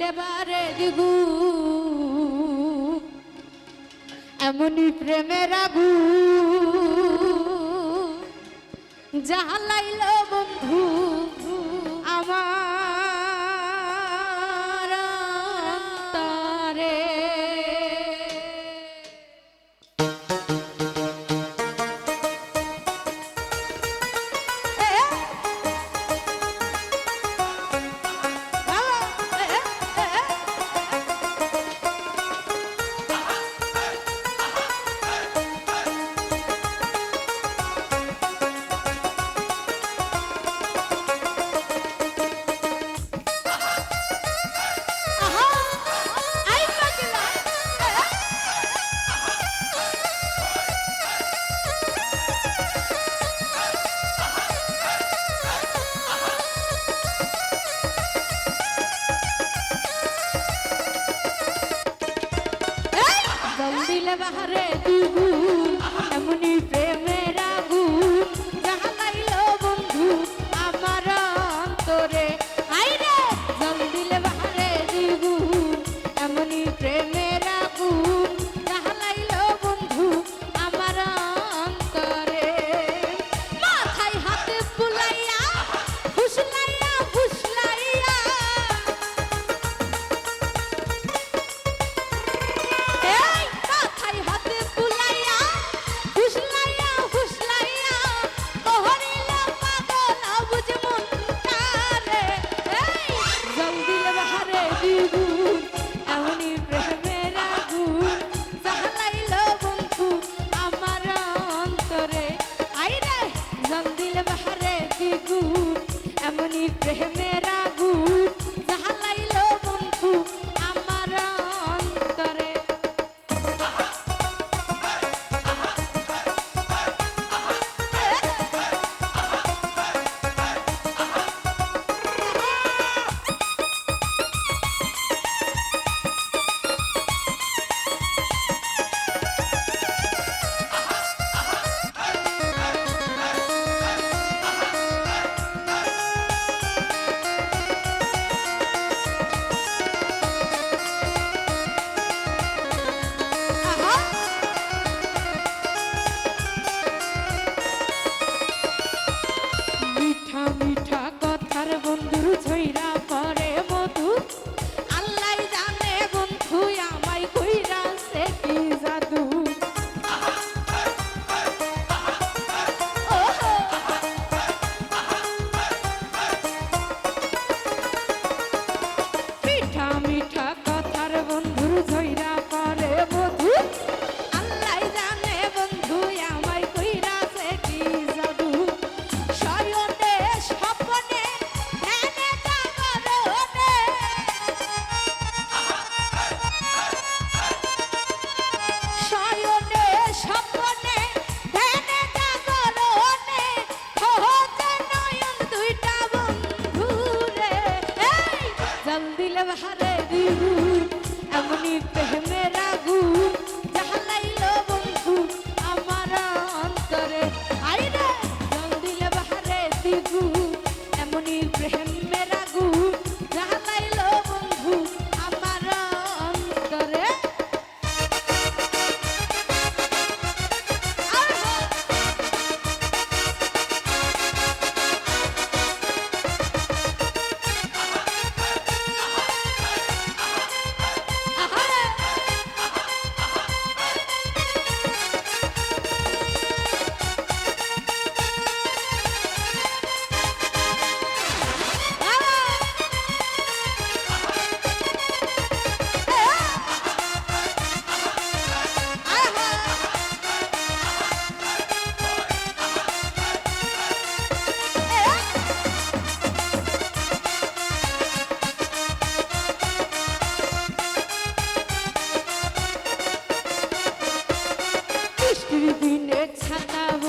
দেবারে এমনই প্রেমের আগু। যাহা লাইল বন্ধু। দিলে বাহারে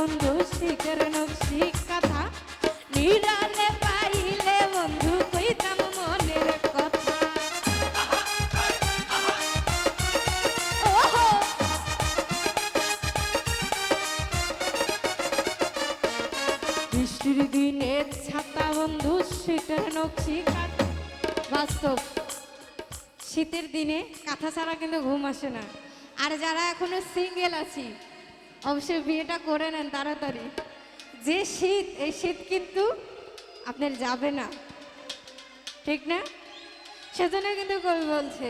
বন্ধু, শিখের নকশি কথা। নিরালে পাইলে বন্ধু, কইতাম মনের কথা। বৃষ্টির দিনে ছাতা বন্ধু শীতের নকশি কাঁথা। বাস্তব, শীতের দিনে কাঁথা ছাড়া কিন্তু ঘুম আসে না। আর যারা এখনও সিঙ্গেল আছি অবশ্যই বিয়েটা করে নেন তাড়াতাড়ি। যে শীত, এই শীত কিন্তু আপনার যাবে না। ঠিক না? সেজন্য কিন্তু কবি বলছে,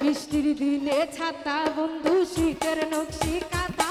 বৃষ্টির দিনে ছাতা, বন্ধু, শীতের নকশি কাতা